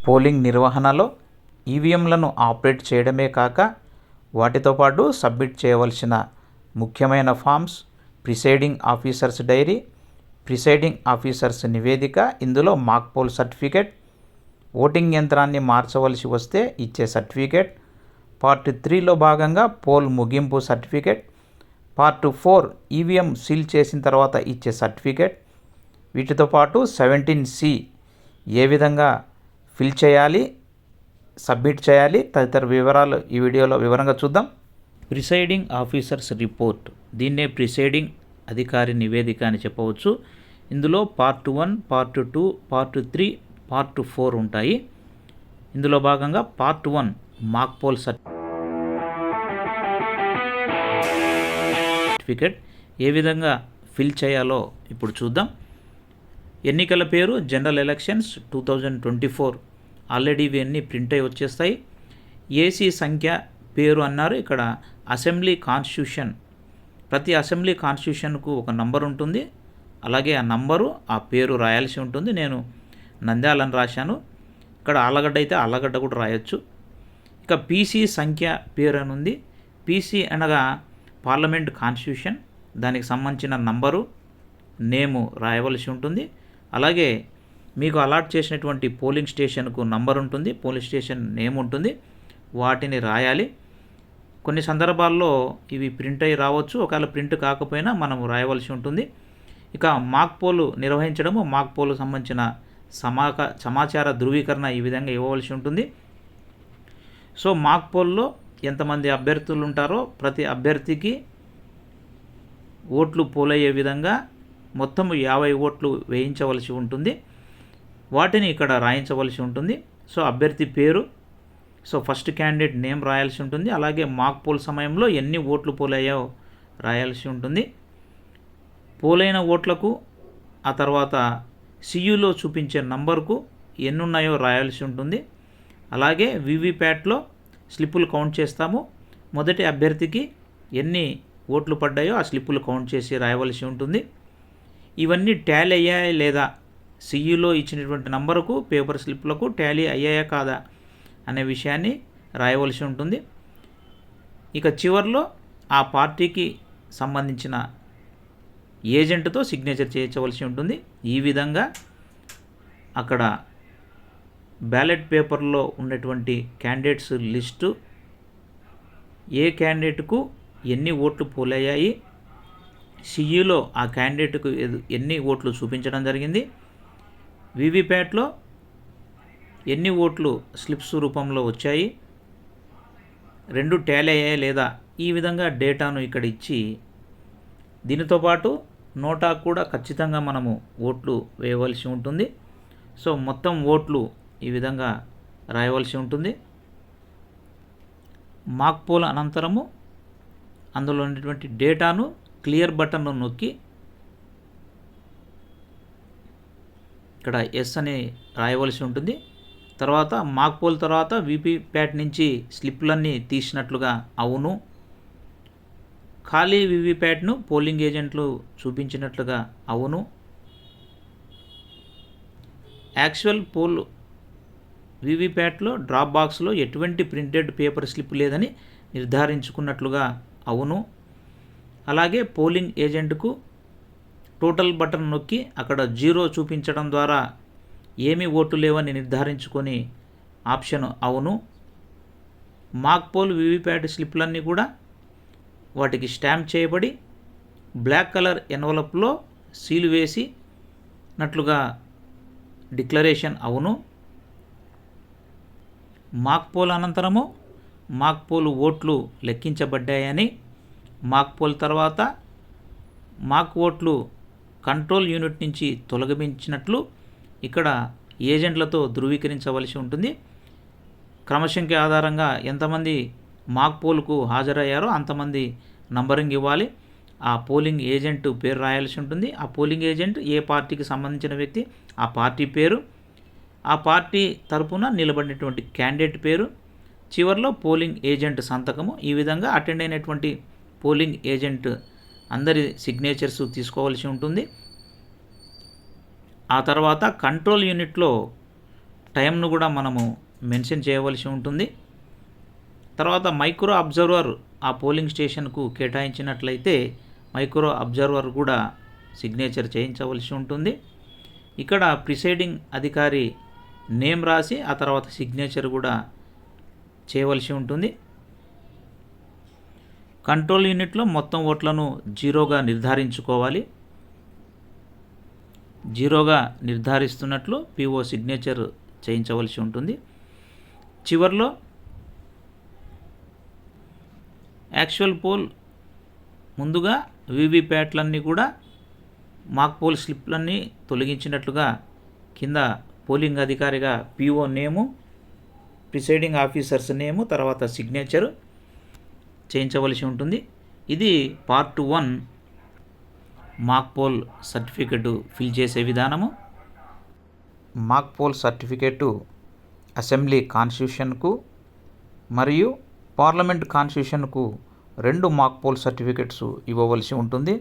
Polling నిర్వహణలో ఈవీఎంలను operate చేయడమే కాక వాటితో పాటు సబ్మిట్ చేయవలసిన ముఖ్యమైన forms presiding officers diary presiding officers నివేదిక ఇందులో మాక్ పోల్ సర్టిఫికేట్ ఓటింగ్ యంత్రాన్ని మార్చవలసి వస్తే ఇచ్చే సర్టిఫికేట్ పార్ట్ త్రీలో భాగంగా పోల్ ముగింపు certificate part four EVM seal చేసిన తర్వాత ఇచ్చే సర్టిఫికేట్ వీటితో పాటు సెవెంటీన్ సి ఏ విధంగా ఫిల్ చేయాలి సబ్మిట్ చేయాలి. తదితర వివరాలు ఈ వీడియోలో వివరంగా చూద్దాం. Presiding officers report. దీన్నే ప్రిసైడింగ్ అధికారి నివేదిక అని చెప్పవచ్చు. ఇందులో part one part two part three part four ఉంటాయి. ఇందులో భాగంగా part one mock poll certificate ఏ విధంగా ఫిల్ చేయాలో ఇప్పుడు చూద్దాం. ఎన్నికల పేరు general elections two thousand twenty four. Already ఇవన్నీ ప్రింట్ అయి వచ్చేస్తాయి. ఏసీ సంఖ్య పేరు అన్నారు. ఇక్కడ అసెంబ్లీ కాన్స్టిట్యూషన్ ప్రతి అసెంబ్లీ కాన్స్టిట్యూషన్కు ఒక నంబర్ ఉంటుంది. అలాగే ఆ నంబరు ఆ పేరు రాయాల్సి ఉంటుంది. నేను నంద్యాలని రాశాను. ఇక్కడ ఆలగడ్డ అయితే ఆలగడ్డ కూడా రాయొచ్చు. ఇక పీసీ సంఖ్య పేరు అని ఉంది. పీసీ అనగా పార్లమెంట్ కాన్స్టిట్యూషన్ దానికి సంబంధించిన నంబరు నేము రాయవలసి ఉంటుంది. అలాగే మీకు అలాట్ చేసినటువంటి పోలింగ్ స్టేషన్కు నంబర్ ఉంటుంది పోలింగ్ స్టేషన్ నేమ్ ఉంటుంది వాటిని రాయాలి. కొన్ని సందర్భాల్లో ఇవి ప్రింట్ అయ్యి రావచ్చు ఒకవేళ ప్రింట్ కాకపోయినా మనం రాయవలసి ఉంటుంది. ఇక మాక్ పోలు నిర్వహించడము మాక్ పోలు సంబంధించిన సమాక సమాచార ధృవీకరణ ఈ విధంగా ఇవ్వవలసి ఉంటుంది. సో మాక్ పోల్లో ఎంతమంది అభ్యర్థులు ఉంటారో ప్రతి అభ్యర్థికి ఓట్లు పోలయ్యే విధంగా మొత్తం యాభై ఓట్లు వేయించవలసి ఉంటుంది. వాటిని ఇక్కడ రాయించవలసి ఉంటుంది. సో అభ్యర్థి పేరు సో ఫస్ట్ క్యాండిడేట్ నేమ్ రాయాల్సి ఉంటుంది. అలాగే మాక్ పోల్ సమయంలో ఎన్ని ఓట్లు పోలయ్యాయో రాయాల్సి ఉంటుంది. పోలైన ఓట్లకు ఆ తర్వాత సియులో చూపించే నంబర్కు ఎన్ని ఉన్నాయో రాయాల్సి ఉంటుంది. అలాగే వివిప్యాట్లో స్లిప్పులు కౌంట్ చేస్తాము. మొదటి అభ్యర్థికి ఎన్ని ఓట్లు పడ్డాయో ఆ స్లిప్పులు కౌంట్ చేసి రాయవలసి ఉంటుంది. ఇవన్నీ టాలీ అయ్యాయా లేదా సిఈలో ఇచ్చినటువంటి నంబరుకు పేపర్ స్లిప్లకు టాలీ అయ్యాయా కాదా అనే విషయాన్ని రాయవలసి ఉంటుంది. ఇక చివరిలో ఆ పార్టీకి సంబంధించిన ఏజెంట్తో సిగ్నేచర్ చేయించవలసి ఉంటుంది. ఈ విధంగా అక్కడ బ్యాలెట్ పేపర్లో ఉన్నటువంటి క్యాండిడేట్స్ లిస్టు ఏ క్యాండిడేట్కు ఎన్ని ఓట్లు పోలయ్యాయి సిఈలో ఆ క్యాండిడేట్కు ఎన్ని ఓట్లు చూపించడం జరిగింది వీవీప్యాట్లో ఎన్ని ఓట్లు స్లిప్స్ రూపంలో వచ్చాయి? రెండు ట్యాలీ అయ్యాయి లేదా? ఈ విధంగా డేటాను ఇక్కడ ఇచ్చి దీనితో పాటు నోటా కూడా ఖచ్చితంగా మనము ఓట్లు వేయవలసి ఉంటుంది. సో మొత్తం ఓట్లు ఈ విధంగా రాయవలసి ఉంటుంది. మాక్ పోల్ అనంతరము అందులో ఉన్నటువంటి డేటాను క్లియర్ బటన్ను నొక్కి ఇక్కడ ఎస్ అని రాయవలసి ఉంటుంది. తర్వాత మాక్ పోల్ తర్వాత వీపీ ప్యాట్ నుంచి స్లిప్లన్నీ తీసినట్లుగా అవును. ఖాళీ వీవీప్యాట్ను పోలింగ్ ఏజెంట్లు చూపించినట్లుగా అవును. యాక్చువల్ పోల్ వీవీప్యాట్లో డ్రాప్ బాక్స్లో ఎటువంటి ప్రింటెడ్ పేపర్ స్లిప్ లేదని నిర్ధారించుకున్నట్లుగా అవును. అలాగే పోలింగ్ ఏజెంట్కు టోటల్ బటన్ నొక్కి అక్కడ జీరో చూపించడం ద్వారా ఏమీ ఓటు లేవని నిర్ధారించుకొని ఆప్షన్ అవును. మాక్ పోల్ వివిప్యాట్ స్లిప్లన్నీ కూడా వాటికి స్టాంప్ చేయబడి బ్లాక్ కలర్ ఎన్వలప్లో సీలు వేసి నట్లుగా డిక్లరేషన్ అవును. మాక్ పోల్ అనంతరము మాక్ పోల్ ఓట్లు లెక్కించబడ్డాయని మాక్ పోల్ తర్వాత మాక్ ఓట్లు కంట్రోల్ యూనిట్ నుంచి తొలగించినట్లు ఇక్కడ ఏజెంట్లతో ధృవీకరించవలసి ఉంటుంది. క్రమసంఖ్య ఆధారంగా ఎంతమంది మాక్ పోల్కు హాజరయ్యారో అంతమంది నంబరింగ్ ఇవ్వాలి. ఆ పోలింగ్ ఏజెంట్ పేరు రాయాల్సి ఉంటుంది. ఆ పోలింగ్ ఏజెంట్ ఏ పార్టీకి సంబంధించిన వ్యక్తి ఆ పార్టీ పేరు ఆ పార్టీ తరపున నిలబడినటువంటి క్యాండిడేట్ పేరు చివరిలో పోలింగ్ ఏజెంట్ సంతకము. ఈ విధంగా అటెండ్ అయినటువంటి పోలింగ్ ఏజెంట్ అందరి సిగ్నేచర్స్ తీసుకోవాల్సి ఉంటుంది. ఆ తర్వాత కంట్రోల్ యూనిట్లో టైంను కూడా మనము మెన్షన్ చేయవలసి ఉంటుంది. తర్వాత మైక్రో అబ్జర్వర్ ఆ పోలింగ్ స్టేషన్కు కేటాయించినట్లయితే మైక్రో అబ్జర్వర్ కూడా సిగ్నేచర్ చేయించవలసి ఉంటుంది. ఇక్కడ ప్రిసైడింగ్ అధికారి నేమ్ రాసి ఆ తర్వాత సిగ్నేచర్ కూడా చేయవలసి ఉంటుంది. కంట్రోల్ యూనిట్లో మొత్తం ఓట్లను జీరోగా నిర్ధారించుకోవాలి. జీరోగా నిర్ధారిస్తున్నట్లు పిఓ సిగ్నేచర్ చేయించవలసి ఉంటుంది. చివరిలో యాక్చువల్ పోల్ ముందుగా వీవీప్యాట్లన్నీ కూడా మాక్ పోల్ స్లిప్లన్నీ తొలగించినట్లుగా కింద పోలింగ్ అధికారిగా PO name presiding officers name తర్వాత సిగ్నేచరు చేయించవలసి ఉంటుంది. ఇది part one mock poll certificate fill చేసే విధానము. మాక్ పోల్ సర్టిఫికెట్ అసెంబ్లీ కాన్స్టిట్యూషన్కు మరియు పార్లమెంట్ కాన్స్టిట్యూషన్కు రెండు మాక్ పోల్ సర్టిఫికెట్స్ ఇవ్వవలసి ఉంటుంది.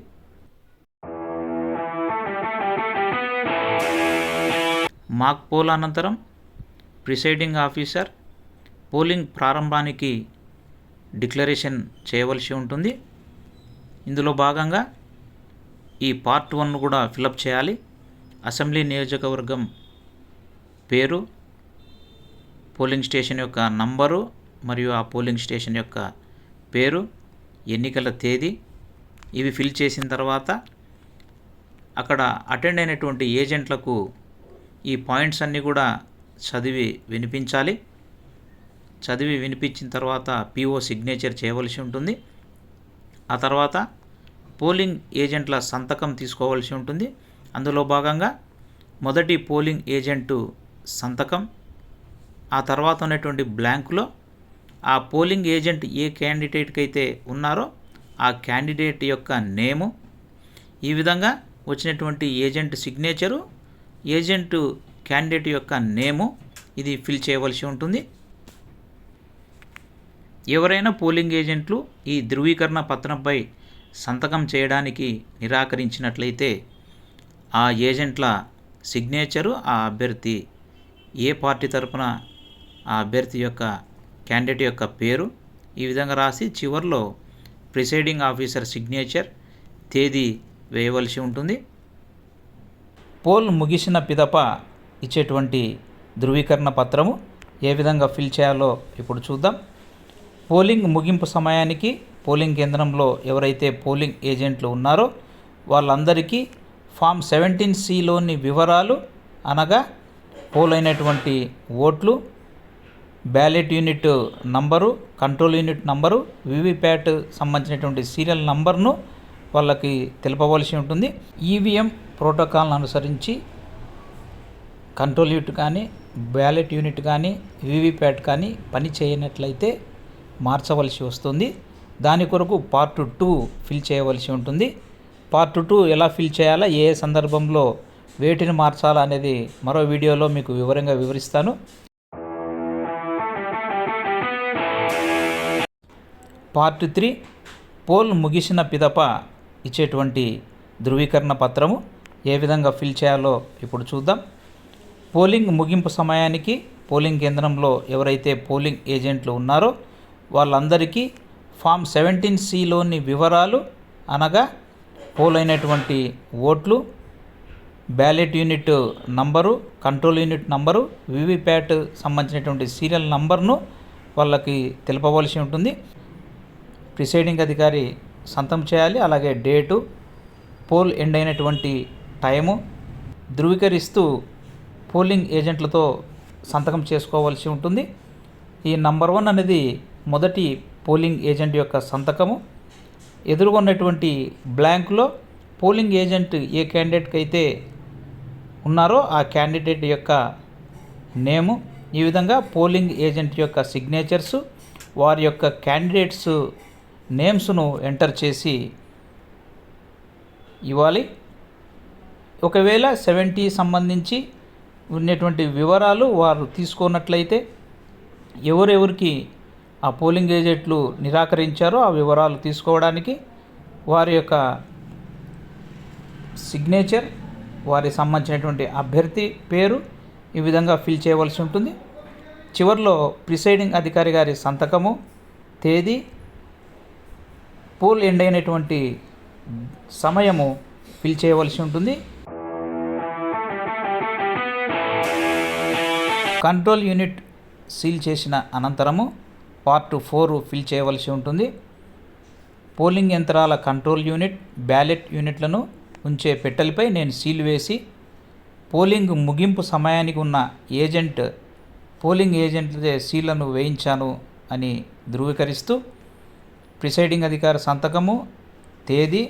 మాక్ పోల్ అనంతరం ప్రిసైడింగ్ ఆఫీసర్ పోలింగ్ ప్రారంభానికి డిక్లరేషన్ చేయవలసి ఉంటుంది. ఇందులో భాగంగా ఈ పార్ట్ వన్ కూడా ఫిలప్ చేయాలి. అసెంబ్లీ నియోజకవర్గం పేరు పోలింగ్ స్టేషన్ యొక్క నంబరు మరియు ఆ పోలింగ్ స్టేషన్ యొక్క పేరు ఎన్నికల తేదీ ఇవి ఫిల్ చేసిన తర్వాత అక్కడ అటెండ్ అయినటువంటి ఏజెంట్లకు ఈ పాయింట్స్ అన్నీ కూడా చదివి వినిపించాలి. చదివి వినిపించిన తర్వాత పిఓ సిగ్నేచర్ చేయవలసి ఉంటుంది. ఆ తర్వాత పోలింగ్ ఏజెంట్ల సంతకం తీసుకోవాల్సి ఉంటుంది. అందులో భాగంగా మొదటి పోలింగ్ ఏజెంటు సంతకం ఆ తర్వాత ఉన్నటువంటి బ్లాంకులో ఆ పోలింగ్ ఏజెంట్ ఏ క్యాండిడేట్కి అయితే ఉన్నారో ఆ క్యాండిడేట్ యొక్క నేము ఈ విధంగా వచ్చినటువంటి ఏజెంట్ సిగ్నేచరు ఏజెంట్ క్యాండిడేట్ యొక్క నేము ఇది ఫిల్ చేయవలసి ఉంటుంది. ఎవరైనా పోలింగ్ ఏజెంట్లు ఈ ధృవీకరణ పత్రంపై సంతకం చేయడానికి నిరాకరించినట్లయితే ఆ ఏజెంట్ల సిగ్నేచరు ఆ అభ్యర్థి ఏ పార్టీ తరపున ఆ అభ్యర్థి యొక్క క్యాండిడేట్ యొక్క పేరు ఈ విధంగా రాసి చివరిలో ప్రిసైడింగ్ ఆఫీసర్ సిగ్నేచర్ తేదీ వేయవలసి ఉంటుంది. పోల్ ముగిసిన పిదప ఇచ్చేటువంటి ధృవీకరణ పత్రము ఏ విధంగా ఫిల్ చేయాలో ఇప్పుడు చూద్దాం. పోలింగ్ ముగింపు సమయానికి పోలింగ్ కేంద్రంలో ఎవరైతే పోలింగ్ ఏజెంట్లు ఉన్నారో వాళ్ళందరికీ ఫామ్ సెవెంటీన్ సిలోని వివరాలు అనగా పోల్ అయినటువంటి ఓట్లు ballot unit number control unit number VVPAT సంబంధించినటువంటి సీరియల్ నంబర్ను వాళ్ళకి తెలుపవలసి ఉంటుంది. ఈవీఎం ప్రోటోకాల్ను అనుసరించి కంట్రోల్ యూనిట్ కానీ బ్యాలెట్ యూనిట్ కానీ వివిప్యాట్ కానీ పని చేయనట్లయితే మార్చవలసి వస్తుంది. దాని కొరకు పార్ట్ టూ ఫిల్ చేయవలసి ఉంటుంది. పార్ట్ టూ ఎలా ఫిల్ చేయాలా? ఏ సందర్భంలో వేటిని మార్చాలా అనేది మరో వీడియోలో మీకు వివరంగా వివరిస్తాను. పార్ట్ త్రీ పోల్ ముగిసిన పిదప ఇచ్చేటువంటి ధృవీకరణ పత్రము ఏ విధంగా ఫిల్ చేయాలో ఇప్పుడు చూద్దాం. పోలింగ్ ముగింపు సమయానికి పోలింగ్ కేంద్రంలో ఎవరైతే పోలింగ్ ఏజెంట్లు ఉన్నారో వాళ్ళందరికీ ఫామ్ సెవెంటీన్ సిలోని వివరాలు అనగా పోల్ అయినటువంటి ఓట్లు ballot unit number control unit number VVPAT సంబంధించినటువంటి సీరియల్ నంబర్ను వాళ్ళకి తెలుపవలసి ఉంటుంది. ప్రిసైడింగ్ అధికారి సంతం చేయాలి. అలాగే డేటు పోల్ ఎండ్ అయినటువంటి టైము ధృవీకరిస్తూ పోలింగ్ ఏజెంట్లతో సంతకం చేసుకోవాల్సి ఉంటుంది. ఈ నంబర్ వన్ అనేది మొదటి పోలింగ్ ఏజెంట్ యొక్క సంతకము. ఎదుర్కొన్నటువంటి బ్లాంక్లో పోలింగ్ ఏజెంట్ ఏ క్యాండిడేట్కి అయితే ఉన్నారో ఆ క్యాండిడేట్ యొక్క నేము ఈ విధంగా పోలింగ్ ఏజెంట్ యొక్క సిగ్నేచర్స్ వారి యొక్క క్యాండిడేట్స్ నేమ్స్ను ఎంటర్ చేసి ఇవ్వాలి. ఒకవేళ సెవెంటీ సంబంధించి ఉన్నటువంటి వివరాలు వారు తీసుకున్నట్లయితే ఎవరెవరికి ఆ పోలింగ్ ఏజెంట్లు నిరాకరించారో ఆ వివరాలు తీసుకోవడానికి వారి యొక్క సిగ్నేచర్ వారి సంబంధించినటువంటి అభ్యర్థి పేరు ఈ విధంగా ఫిల్ చేయవలసి ఉంటుంది. చివరిలో ప్రిసైడింగ్ అధికారి గారి సంతకము తేదీ పోల్ ఎండ్ అయినటువంటి సమయము ఫిల్ చేయవలసి ఉంటుంది. కంట్రోల్ యూనిట్ సీల్ చేసిన అనంతరము పార్ట్ ఫోర్ ఫిల్ చేయవలసి ఉంటుంది. పోలింగ్ యంత్రాల కంట్రోల్ యూనిట్ బ్యాలెట్ యూనిట్లను ఉంచే పెట్టెలపై నేను సీల్ వేసి పోలింగ్ ముగింపు సమయానికి ఉన్న ఏజెంట్ పోలింగ్ ఏజెంట్లదే సీళ్ళను వేయించాను అని ధృవీకరిస్తూ ప్రిసైడింగ్ అధికార సంతకము తేదీ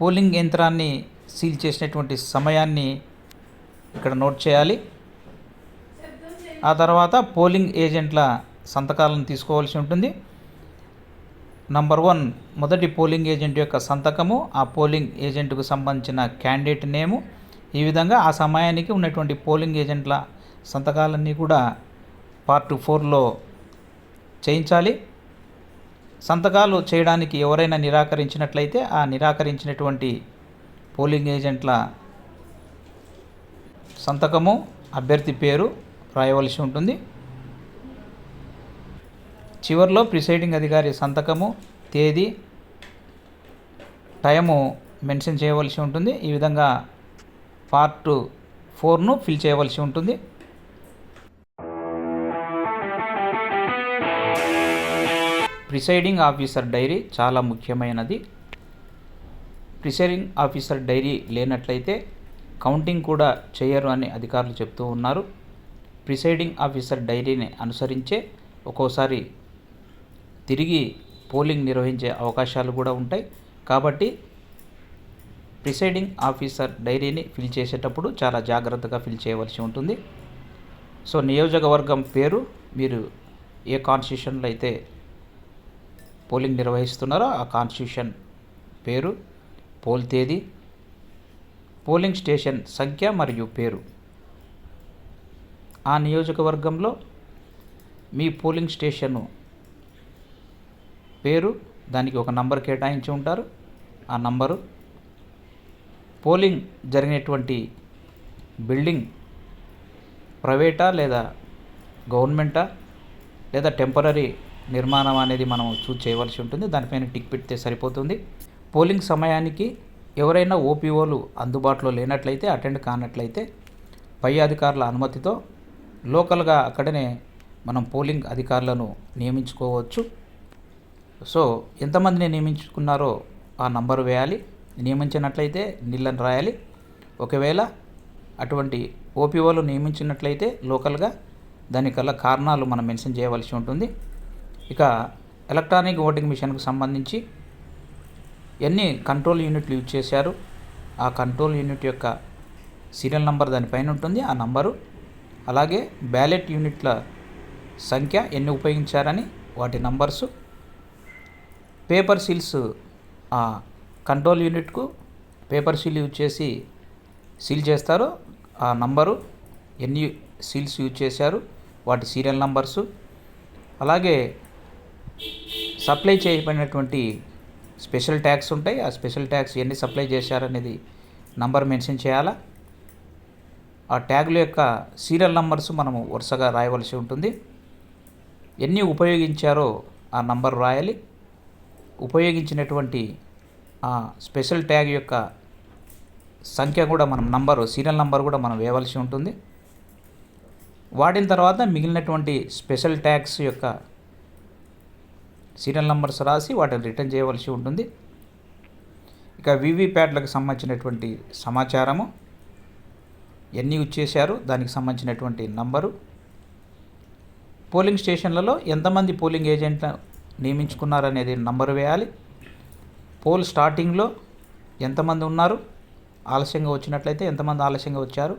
పోలింగ్ యంత్రాన్ని సీల్ చేసినటువంటి సమయాన్ని ఇక్కడ నోట్ చేయాలి. ఆ తర్వాత పోలింగ్ ఏజెంట్ల సంతకాలను తీసుకోవాల్సి ఉంటుంది. నంబర్ వన్ మొదటి పోలింగ్ ఏజెంట్ యొక్క సంతకము ఆ పోలింగ్ ఏజెంట్కు సంబంధించిన క్యాండిడేట్ నేము ఈ విధంగా ఆ సమయానికి ఉన్నటువంటి పోలింగ్ ఏజెంట్ల సంతకాలన్నీ కూడా పార్ట్ ఫోర్లో చేయించాలి. సంతకాలు చేయడానికి ఎవరైనా నిరాకరించినట్లయితే ఆ నిరాకరించినటువంటి పోలింగ్ ఏజెంట్ల సంతకము అభ్యర్థి పేరు రాయవలసి ఉంటుంది. చివరిలో ప్రిసైడింగ్ అధికారి సంతకము తేదీ టైము మెన్షన్ చేయవలసి ఉంటుంది. ఈ విధంగా పార్ట్ ఫోర్ను ఫిల్ చేయవలసి ఉంటుంది. ప్రిసైడింగ్ ఆఫీసర్ డైరీ చాలా ముఖ్యమైనది. ప్రిసైడింగ్ ఆఫీసర్ డైరీ లేనట్లయితే కౌంటింగ్ కూడా చేయరు అని అధికారులు చెప్తూ ఉన్నారు. ప్రిసైడింగ్ ఆఫీసర్ డైరీని అనుసరించే ఒక్కోసారి తిరిగి పోలింగ్ నిర్వహించే అవకాశాలు కూడా ఉంటాయి. కాబట్టి ప్రిసైడింగ్ ఆఫీసర్ డైరీని ఫిల్ చేసేటప్పుడు చాలా జాగ్రత్తగా ఫిల్ చేయవలసి ఉంటుంది. సో నియోజకవర్గం పేరు మీరు ఏ కాన్స్టిట్యూషన్లో అయితే పోలింగ్ నిర్వహిస్తున్నారో ఆ కాన్స్టిట్యూషన్ పేరు పోల్ తేదీ పోలింగ్ స్టేషన్ సంఖ్య మరియు పేరు. ఆ నియోజకవర్గంలో మీ పోలింగ్ స్టేషను పేరు దానికి ఒక నంబర్ కేటాయించి ఉంటారు. ఆ నంబరు పోలింగ్ జరిగినటువంటి బిల్డింగ్ ప్రైవేటా లేదా గవర్నమెంటా లేదా టెంపరీ నిర్మాణం అనేది మనం చూస్ చేయవలసి ఉంటుంది. దానిపైన టిక్ పెడితే సరిపోతుంది. పోలింగ్ సమయానికి ఎవరైనా ఓపీఓలు అందుబాటులో లేనట్లయితే అటెండ్ కానట్లయితే పై అధికారుల అనుమతితో లోకల్గా అక్కడనే మనం పోలింగ్ అధికారులను నియమించుకోవచ్చు. సో ఎంతమందిని నియమించుకున్నారో ఆ నంబరు వేయాలి. నియమించినట్లయితే నీళ్ళని రాయాలి. ఒకవేళ అటువంటి ఓపీఓలు నియమించినట్లయితే లోకల్గా దానికల్లా కారణాలు మనం మెన్షన్ చేయవలసి ఉంటుంది. ఇక ఎలక్ట్రానిక్ ఓటింగ్ మిషన్కు సంబంధించి ఎన్ని కంట్రోల్ యూనిట్లు యూజ్ చేశారు ఆ కంట్రోల్ యూనిట్ యొక్క సీరియల్ నంబర్ దానిపైన ఉంటుంది ఆ నంబరు. అలాగే బ్యాలెట్ యూనిట్ల సంఖ్య ఎన్ని ఉపయోగించారని వాటి నంబర్సు. పేపర్ సీల్స్ ఆ కంట్రోల్ యూనిట్కు పేపర్ సీల్ యూజ్ చేసి సీల్ చేస్తారు. ఆ నంబరు ఎన్ని సీల్స్ యూజ్ చేశారు వాటి సీరియల్ నంబర్సు అలాగే సప్లై చేయబడినటువంటి స్పెషల్ ట్యాక్స్ ఉంటాయి. ఆ స్పెషల్ ట్యాక్స్ ఎన్ని సప్లై చేశారనేది నంబర్ మెన్షన్ చేయాలా? ఆ ట్యాగుల యొక్క సీరియల్ నంబర్స్ మనము వరుసగా రాయవలసి ఉంటుంది. ఎన్ని ఉపయోగించారో ఆ నంబర్ రాయాలి. ఉపయోగించినటువంటి ఆ స్పెషల్ ట్యాగ్ యొక్క సంఖ్య కూడా మనం నంబరు సీరియల్ నంబర్ కూడా మనం వేయవలసి ఉంటుంది. వాడిన తర్వాత మిగిలినటువంటి స్పెషల్ ట్యాగ్స్ యొక్క సీరియల్ నంబర్స్ రాసి వాటిని రిటర్న్ చేయవలసి ఉంటుంది. ఇక వివిప్యాట్లకు సంబంధించినటువంటి సమాచారము ఎన్ని యూజ్ చేశారు దానికి సంబంధించినటువంటి నంబరు. పోలింగ్ స్టేషన్లలో ఎంతమంది పోలింగ్ ఏజెంట్ల నియమించుకున్నారనేది నంబరు వేయాలి. పోల్ స్టార్టింగ్లో ఎంతమంది ఉన్నారు? ఆలస్యంగా వచ్చినట్లయితే ఎంతమంది ఆలస్యంగా వచ్చారు?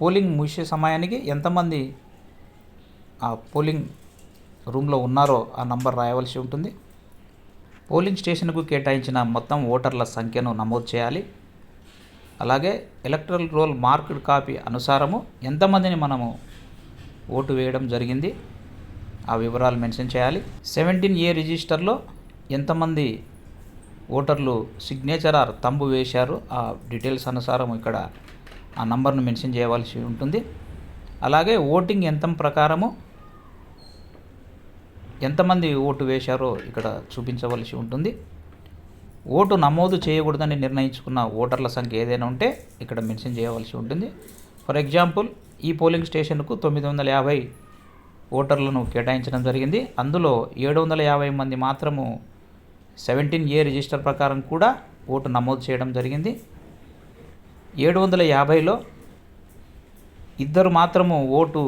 పోలింగ్ ముగిసే సమయానికి ఎంతమంది ఆ పోలింగ్ రూమ్లో ఉన్నారో ఆ నంబర్ రాయవలసి ఉంటుంది. పోలింగ్ స్టేషన్కు కేటాయించిన మొత్తం ఓటర్ల సంఖ్యను నమోదు చేయాలి. అలాగే ఎలక్ట్రల్ రోల్ మార్క్డ్ కాపీ అనుసారము ఎంతమందిని మనము ఓటు వేయడం జరిగింది? ఆ వివరాలు మెన్షన్ చేయాలి. సెవెంటీన్ ఏ రిజిస్టర్లో ఎంతమంది ఓటర్లు సిగ్నేచర్ ఆర్ తంబు వేశారు ఆ డీటెయిల్స్ అనుసారం ఇక్కడ ఆ నంబర్ను మెన్షన్ చేయవలసి ఉంటుంది. అలాగే ఓటింగ్ యంత్రం ప్రకారము ఎంతమంది ఓటు వేశారో ఇక్కడ చూపించవలసి ఉంటుంది. ఓటు నమోదు చేయకూడదని నిర్ణయించుకున్న ఓటర్ల సంఖ్య ఏదైనా ఉంటే ఇక్కడ మెన్షన్ చేయవలసి ఉంటుంది. ఫర్ ఎగ్జాంపుల్ ఈ పోలింగ్ స్టేషన్కు తొమ్మిది వందల యాభై ఓటర్లను కేటాయించడం జరిగింది. అందులో ఏడు వందల యాభై మంది మాత్రము సెవెంటీన్ ఏ రిజిస్టర్ ప్రకారం కూడా ఓటు నమోదు చేయడం జరిగింది. ఏడు వందల యాభైలో ఇద్దరు మాత్రము ఓటు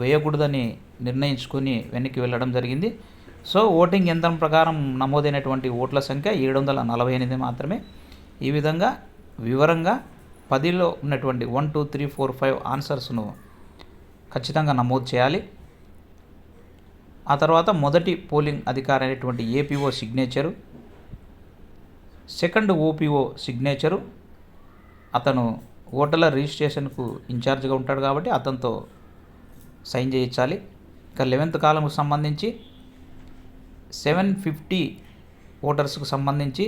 వేయకూడదని నిర్ణయించుకొని వెనక్కి వెళ్ళడం జరిగింది. సో ఓటింగ్ యంత్రం ప్రకారం నమోదైనటువంటి ఓట్ల సంఖ్య ఏడు వందల నలభై ఎనిమిది మాత్రమే. ఈ విధంగా వివరంగా పదిలో ఉన్నటువంటి one two three four five ఆన్సర్స్ను ఖచ్చితంగా నమోదు చేయాలి. ఆ తర్వాత మొదటి పోలింగ్ అధికారి అయినటువంటి APO signature. Second OPO signature. అతను ఓటర్ల రిజిస్ట్రేషన్కు ఇన్ఛార్జ్గా ఉంటాడు కాబట్టి అతనితో సైన్ చేయించాలి. ఇక లెవెన్త్ కాలంకు సంబంధించి సెవెన్ ఫిఫ్టీ ఓటర్స్కు సంబంధించి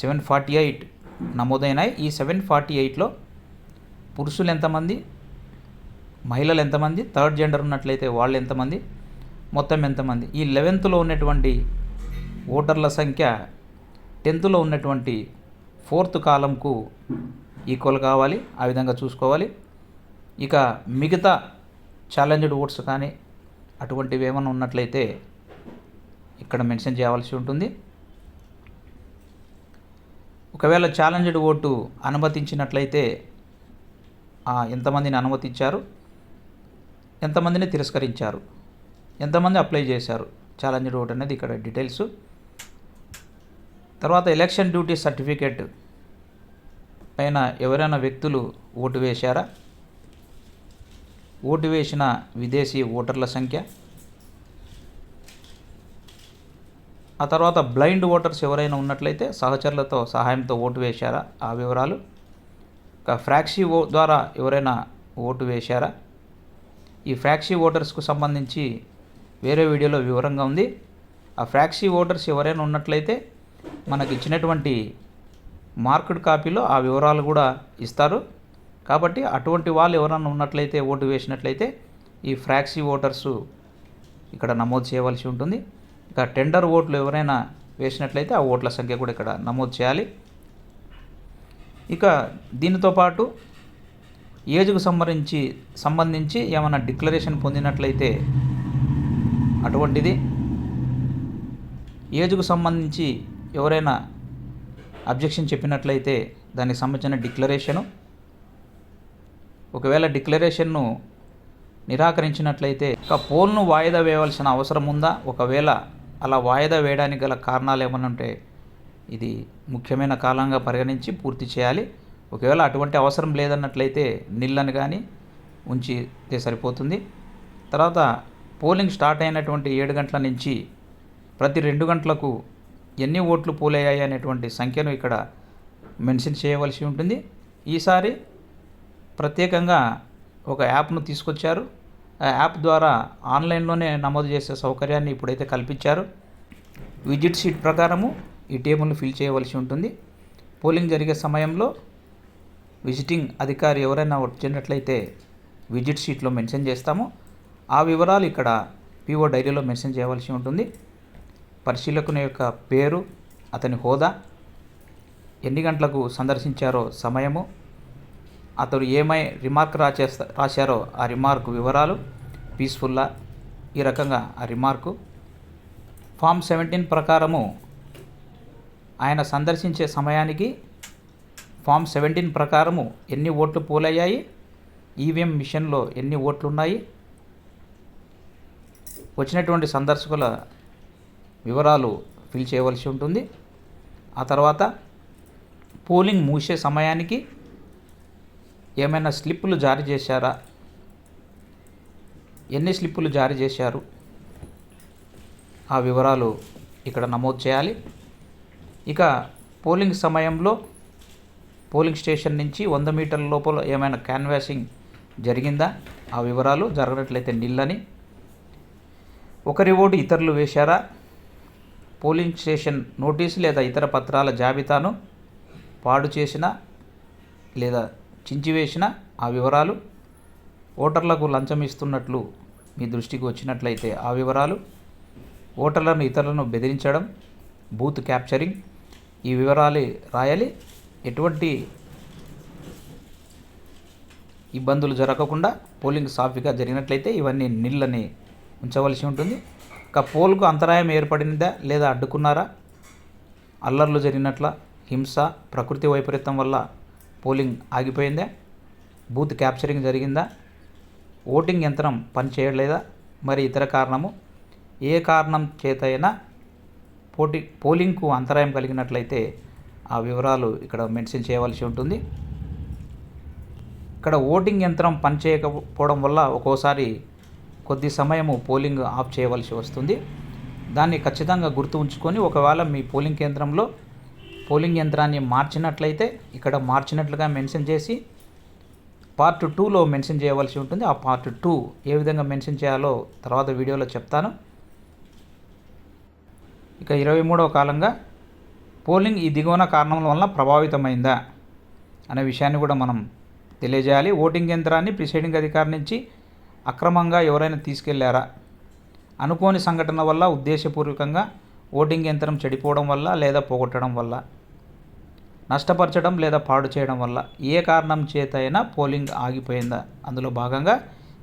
సెవెన్ ఫార్టీ ఎయిట్ నమోదైనాయి. ఈ సెవెన్ ఫార్టీ ఎయిట్లో పురుషులు ఎంతమంది మహిళలు ఎంతమంది? థర్డ్ జెండర్ ఉన్నట్లయితే వాళ్ళు ఎంతమంది? మొత్తం ఎంతమంది? ఈ లెవెన్త్లో ఉన్నటువంటి ఓటర్ల సంఖ్య టెన్త్లో ఉన్నటువంటి ఫోర్త్ కాలంకు ఈక్వల్ కావాలి ఆ విధంగా చూసుకోవాలి. ఇక మిగతా ఛాలెంజ్డ్ ఓట్స్ కానీ అటువంటివి ఏమైనా ఉన్నట్లయితే ఇక్కడ మెన్షన్ చేయవలసి ఉంటుంది. ఒకవేళ ఛాలెంజ్డ్ ఓటు అనుమతించినట్లయితే ఎంతమందిని అనుమతించారు? ఎంతమందిని తిరస్కరించారు? ఎంతమంది అప్లై చేశారు? ఛాలెంజ్డ్ ఓట్ అనేది ఇక్కడ డీటెయిల్స్. తర్వాత ఎలక్షన్ డ్యూటీ సర్టిఫికేట్ పైన ఎవరైనా వ్యక్తులు ఓటు వేశారా? ఓటు వేసిన విదేశీ ఓటర్ల సంఖ్య. ఆ తర్వాత బ్లైండ్ ఓటర్స్ ఎవరైనా ఉన్నట్లయితే సహచరులతో సహాయంతో ఓటు వేశారా? ఆ వివరాలు. ఫ్రాక్సీ ఓ ద్వారా ఎవరైనా ఓటు వేశారా? ఈ ఫ్రాక్సీ ఓటర్స్కు సంబంధించి వేరే వీడియోలో వివరంగా ఉంది. ఆ ఫ్రాక్సీ ఓటర్స్ ఎవరైనా ఉన్నట్లయితే మనకి ఇచ్చినటువంటి మార్కెడ్ కాపీలో ఆ వివరాలు కూడా ఇస్తారు. కాబట్టి అటువంటి వాళ్ళు ఎవరైనా ఉన్నట్లయితే ఓటు వేసినట్లయితే ఈ ఫ్రాక్సీ ఓటర్సు ఇక్కడ నమోదు చేయవలసి ఉంటుంది. ఇక టెండర్ ఓట్లు ఎవరైనా వేసినట్లయితే ఆ ఓట్ల సంఖ్య కూడా ఇక్కడ నమోదు చేయాలి. ఇక దీనితో పాటు ఏజ్కు సంబంధించి సంబంధించి ఏమైనా డిక్లరేషన్ పొందినట్లయితే అటువంటిది. ఏజ్కు సంబంధించి ఎవరైనా అబ్జెక్షన్ చెప్పినట్లయితే దానికి సంబంధించిన డిక్లరేషను. ఒకవేళ డిక్లరేషన్ను నిరాకరించినట్లయితే ఒక పోల్ను వాయిదా వేయవలసిన అవసరం ఉందా? ఒకవేళ అలా వాయిదా వేయడానికి గల కారణాలు ఏమైనా ఉంటే ఇది ముఖ్యమైన కాలంగా పరిగణించి పూర్తి చేయాలి. ఒకవేళ అటువంటి అవసరం లేదన్నట్లయితే నీళ్ళని కానీ ఉంచితే సరిపోతుంది. తర్వాత పోలింగ్ స్టార్ట్ అయినటువంటి ఏడు గంటల నుంచి ప్రతి రెండు గంటలకు ఎన్ని ఓట్లు పోలయ్యాయి అనేటువంటి సంఖ్యను ఇక్కడ మెన్షన్ చేయవలసి ఉంటుంది. ఈసారి ప్రత్యేకంగా ఒక యాప్ను తీసుకొచ్చారు. ఆ యాప్ ద్వారా ఆన్లైన్లోనే నమోదు చేసే సౌకర్యాన్ని ఇప్పుడైతే కల్పించారు. విజిట్ షీట్ ప్రకారము ఈ టేబుల్ను ఫిల్ చేయవలసి ఉంటుంది. పోలింగ్ జరిగే సమయంలో విజిటింగ్ అధికారి ఎవరైనా వచ్చినట్లయితే విజిట్ షీట్లో మెన్షన్ చేస్తాము. ఆ వివరాలు ఇక్కడ పిఓ డైరీలో మెన్షన్ చేయవలసి ఉంటుంది. పరిశీలకుని యొక్క పేరు అతని హోదా ఎన్ని గంటలకు సందర్శించారో సమయము అతడు ఏమై రిమార్క్ రాచేస్తా రాశారో ఆ రిమార్క్ వివరాలు పీస్ఫుల్లా ఈ రకంగా ఆ రిమార్కు. ఫామ్ సెవెంటీన్ ప్రకారము ఆయన సందర్శించే సమయానికి ఫామ్ సెవెంటీన్ ప్రకారము ఎన్ని ఓట్లు పోలయ్యాయి? ఈవీఎం మిషన్లో ఎన్ని ఓట్లు ఉన్నాయి వచ్చినటువంటి సందర్శకుల వివరాలు ఫిల్ చేయవలసి ఉంటుంది. ఆ తర్వాత పోలింగ్ మూసే సమయానికి ఏమైనా స్లిప్పులు జారీ చేశారా? ఎన్ని స్లిప్పులు జారీ చేశారు? ఆ వివరాలు ఇక్కడ నమోదు చేయాలి. ఇక పోలింగ్ సమయంలో పోలింగ్ స్టేషన్ నుంచి వంద మీటర్ల లోపల ఏమైనా క్యాన్వాసింగ్ జరిగిందా? ఆ వివరాలు జరగనట్లయితే నిల్లని. ఒకరి ఓటు ఇతరులు వేశారా? పోలింగ్ స్టేషన్ నోటీసు లేదా ఇతర పత్రాల జాబితాను పాడు చేసిన లేదా చించివేసిన? ఆ వివరాలు ఓటర్లకు లంచం ఇస్తున్నట్లు మీ దృష్టికి వచ్చినట్లయితే ఆ వివరాలు ఓటర్లను ఇతరులను బెదిరించడం బూత్ క్యాప్చరింగ్ ఈ వివరాలు రాయాలి. ఎటువంటి ఇబ్బందులు జరగకుండా పోలింగ్ సాఫీగా జరిగినట్లయితే ఇవన్నీ నీళ్ళని ఉంచవలసి ఉంటుంది. ఇక పోల్కు అంతరాయం ఏర్పడిందా లేదా అడ్డుకున్నారా? అల్లర్లు జరిగినట్ల హింస ప్రకృతి వైపరీత్యం వల్ల పోలింగ్ ఆగిపోయిందా? బూత్ క్యాప్చరింగ్ జరిగిందా? ఓటింగ్ యంత్రం పనిచేయలేదా? మరి ఇతర కారణము? ఏ కారణం చేత అయినా పోటీ పోలింగ్కు అంతరాయం కలిగినట్లయితే ఆ వివరాలు ఇక్కడ మెన్షన్ చేయవలసి ఉంటుంది. ఇక్కడ ఓటింగ్ యంత్రం పనిచేయకపోవడం వల్ల ఒక్కోసారి కొద్ది సమయము పోలింగ్ ఆఫ్ చేయవలసి వస్తుంది. దాన్ని ఖచ్చితంగా గుర్తు ఉంచుకొని ఒకవేళ మీ పోలింగ్ కేంద్రంలో పోలింగ్ యంత్రాన్ని మార్చినట్లయితే ఇక్కడ మార్చినట్లుగా మెన్షన్ చేసి పార్ట్ టూలో మెన్షన్ చేయవలసి ఉంటుంది. ఆ పార్ట్ టూ ఏ విధంగా మెన్షన్ చేయాలో తర్వాత వీడియోలో చెప్తాను. ఇక ఇరవై మూడవ కాలంగా పోలింగ్ ఈ దిగువన కారణం వలన ప్రభావితమైందా అనే విషయాన్ని కూడా మనం తెలియజేయాలి. ఓటింగ్ యంత్రాన్ని ప్రిసైడింగ్ అధికారి నుంచి అక్రమంగా ఎవరైనా తీసుకెళ్ళారా? అనుకోని సంఘటన వల్ల ఉద్దేశపూర్వకంగా ఓటింగ్ యంత్రం చెడిపోవడం వల్ల లేదా పోగొట్టడం వల్ల నష్టపరచడం లేదా పాడు చేయడం వల్ల ఏ కారణం చేత అయినా పోలింగ్ ఆగిపోయిందా? అందులో భాగంగా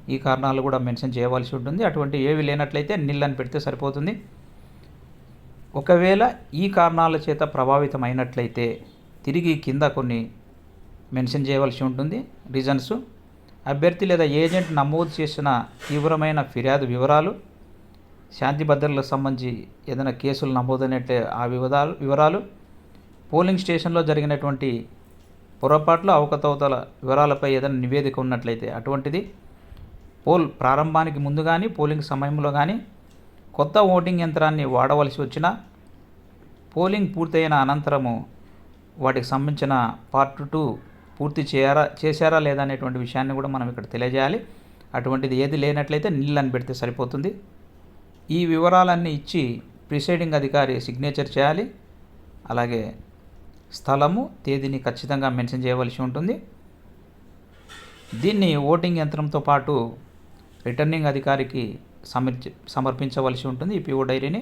ఈ కారణాలు కూడా మెన్షన్ చేయవలసి ఉంటుంది. అటువంటి ఏవి లేనట్లయితే నిల్ అని పెడితే సరిపోతుంది. ఒకవేళ ఈ కారణాల చేత ప్రభావితమైనట్లయితే తిరిగి కింద కొన్ని మెన్షన్ చేయవలసి ఉంటుంది. రీజన్స్. అభ్యర్థి లేదా ఏజెంట్ నమోదు చేసిన తీవ్రమైన ఫిర్యాదు వివరాలు శాంతి భద్రతలకు సంబంధించి ఏదైనా కేసులు నమోదైనట్లే ఆ వివరాలు వివరాలు పోలింగ్ స్టేషన్లో జరిగినటువంటి పొరపాట్లు అవకతవతల వివరాలపై ఏదైనా నివేదిక ఉన్నట్లయితే అటువంటిది. పోల్ ప్రారంభానికి ముందు కానీ పోలింగ్ సమయంలో కానీ కొత్త ఓటింగ్ యంత్రాన్ని వాడవలసి వచ్చినా పోలింగ్ పూర్తయిన అనంతరము వాటికి సంబంధించిన పార్ట్ టూ పూర్తి చేయారా చేశారా లేదా అనేటువంటి విషయాన్ని కూడా మనం ఇక్కడ తెలియజేయాలి. అటువంటిది ఏది లేనట్లయితే నీళ్ళని అని పెడితే సరిపోతుంది. ఈ వివరాలన్నీ ఇచ్చి ప్రిసైడింగ్ అధికారి సిగ్నేచర్ చేయాలి. అలాగే స్థలము తేదీని ఖచ్చితంగా మెన్షన్ చేయవలసి ఉంటుంది. దీన్ని ఓటింగ్ యంత్రంతో పాటు రిటర్నింగ్ అధికారికి సమర్చి సమర్పించవలసి ఉంటుంది ఈ పిఓ డైరీని.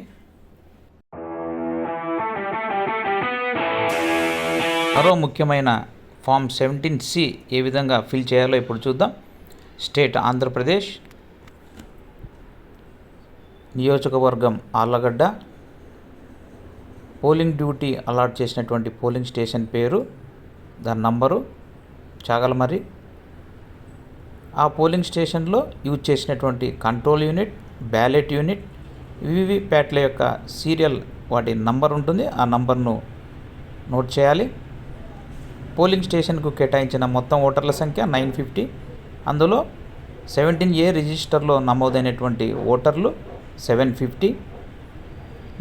మరో ముఖ్యమైన ఫామ్ సెవెంటీన్ సి ఏ విధంగా ఫిల్ చేయాలో ఇప్పుడు చూద్దాం. స్టేట్ ఆంధ్రప్రదేశ్ నియోజకవర్గం ఆళ్ళగడ్డ పోలింగ్ డ్యూటీ అలాట్ చేసినటువంటి పోలింగ్ స్టేషన్ పేరు దాని నంబరు చాగలమర్రి ఆ పోలింగ్ స్టేషన్లో యూజ్ చేసినటువంటి కంట్రోల్ యూనిట్ బ్యాలెట్ యూనిట్ వివిప్యాట్ల యొక్క సీరియల్ వాటి నంబర్ ఉంటుంది. ఆ నంబర్ను నోట్ చేయాలి. పోలింగ్ స్టేషన్కు కేటాయించిన మొత్తం ఓటర్ల సంఖ్య నైన్ ఫిఫ్టీ. అందులో సెవెంటీన్ ఏ రిజిస్టర్లో నమోదైనటువంటి ఓటర్లు సెవెన్ ఫిఫ్టీ.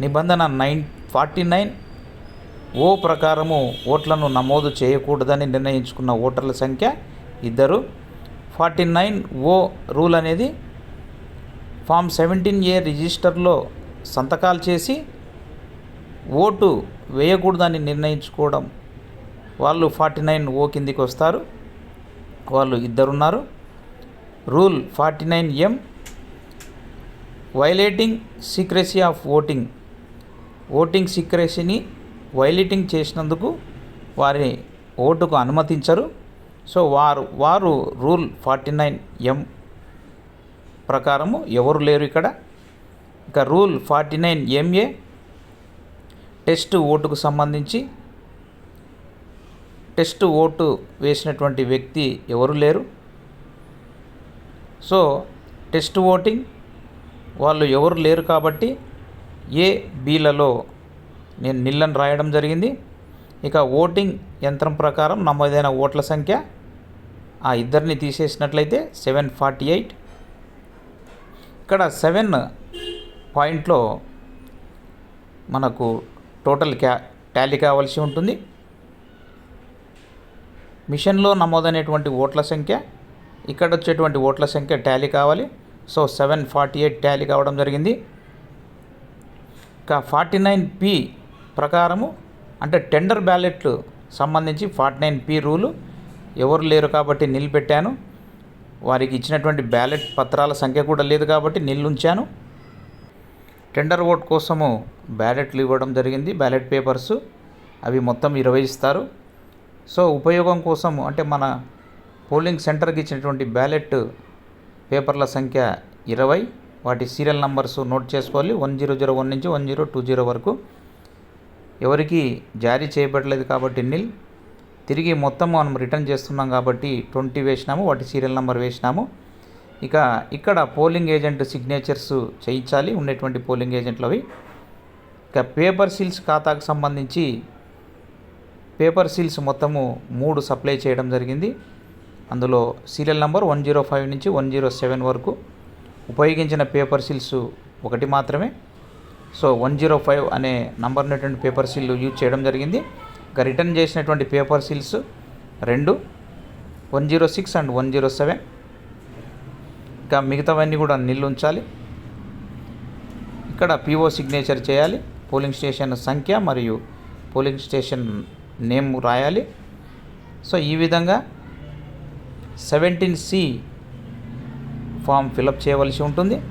నిబంధన నైన్ ఫార్టీ నైన్. ఓ ప్రకారము ఓట్లను నమోదు చేయకూడదని నిర్ణయించుకున్న ఓటర్ల సంఖ్య ఇద్దరు. ఫార్టీ నైన్ ఓ రూల్ అనేది ఫామ్ సెవెంటీన్ ఏ రిజిస్టర్లో సంతకాలు చేసి ఓటు వేయకూడదని నిర్ణయించుకోవడం. వాళ్ళు ఫార్టీ నైన్ ఓ కిందికి వస్తారు. వాళ్ళు ఇద్దరున్నారు. Rule forty nine M violating secrecy of voting. Voting సీక్రెసీని violating చేసినందుకు వారిని ఓటుకు అనుమతించరు. సో వారు వారు రూల్ ఫార్టీ నైన్ ఎం ప్రకారము ఎవరు లేరు ఇక్కడ. ఇక rule forty nine MA test ఓటుకు సంబంధించి టెస్ట్ ఓటు వేసినటువంటి వ్యక్తి ఎవరు లేరు. సో టెస్ట్ ఓటింగ్ వాళ్ళు ఎవరు లేరు కాబట్టి ఏ బీలలో నేను నిల్లను రాయడం జరిగింది. ఇక ఓటింగ్ యంత్రం ప్రకారం నమోదైన ఓట్ల సంఖ్య ఆ ఇద్దరిని తీసేసినట్లయితే సెవెన్ ఫార్టీ ఎయిట్. ఇక్కడ సెవెన్ పాయింట్లో మనకు టోటల్ క్యా టాలీ కావాల్సి ఉంటుంది. మిషన్లో నమోదైనటువంటి ఓట్ల సంఖ్య ఇక్కడ వచ్చేటువంటి ఓట్ల సంఖ్య టాలీ కావాలి. So seven forty eight tally కావడం జరిగింది. ఇక ఫార్టీ నైన్ పి ప్రకారము అంటే టెండర్ బ్యాలెట్లు సంబంధించి ఫార్టీ నైన్ పి రూలు ఎవరు లేరు కాబట్టి నిల్ పెట్టాను. వారికి ఇచ్చినటువంటి బ్యాలెట్ పత్రాల సంఖ్య కూడా లేదు కాబట్టి నిల్లుంచాను టెండర్ ఓట్ కోసము బ్యాలెట్లు ఇవ్వడం జరిగింది. బ్యాలెట్ పేపర్స్ అవి మొత్తం ఇరవై ఇస్తారు. సో ఉపయోగం కోసం అంటే మన పోలింగ్ సెంటర్కి ఇచ్చినటువంటి బ్యాలెట్ పేపర్ల సంఖ్య ఇరవై. వాటి సీరియల్ నంబర్స్ నోట్ చేసుకోవాలి. వన్ జీరో జీరో వన్ నుంచి వన్ జీరో టూ జీరో వరకు. ఎవరికి జారీ చేయబడలేదు కాబట్టి నిల్. తిరిగి మొత్తం మనం రిటర్న్ చేస్తున్నాం కాబట్టి ట్వంటీ వేసినాము వాటి సీరియల్ నెంబర్ వేసినాము. ఇక ఇక్కడ పోలింగ్ ఏజెంట్ సిగ్నేచర్స్ చేయించాలి ఉండేటువంటి పోలింగ్ ఏజెంట్లు అవి ఇక పేపర్ సీల్స్ ఖాతాకు సంబంధించి పేపర్ సీల్స్ మొత్తము మూడు సప్లై చేయడం జరిగింది. అందులో serial number one zero five నుంచి వన్ జీరో సెవెన్ వరకు ఉపయోగించిన పేపర్ సీల్స్ ఒకటి మాత్రమే. సో వన్ జీరో ఫైవ్ అనే నంబర్ ఉన్నటువంటి పేపర్ సీల్ యూజ్ చేయడం జరిగింది. రిటర్న్ చేసినటువంటి పేపర్ సీల్స్ రెండు one zero six and one zero seven. ఇంకా మిగతావన్నీ కూడా నిల్లు ఉంచాలి. ఇక్కడ పిఓ సిగ్నేచర్ చేయాలి. పోలింగ్ స్టేషన్ సంఖ్య మరియు పోలింగ్ స్టేషన్ నేమ్ రాయాలి. సో ఈ విధంగా సెవెంటీన్ సి ఫామ్ ఫిలప్ చేయవలసి ఉంటుంది.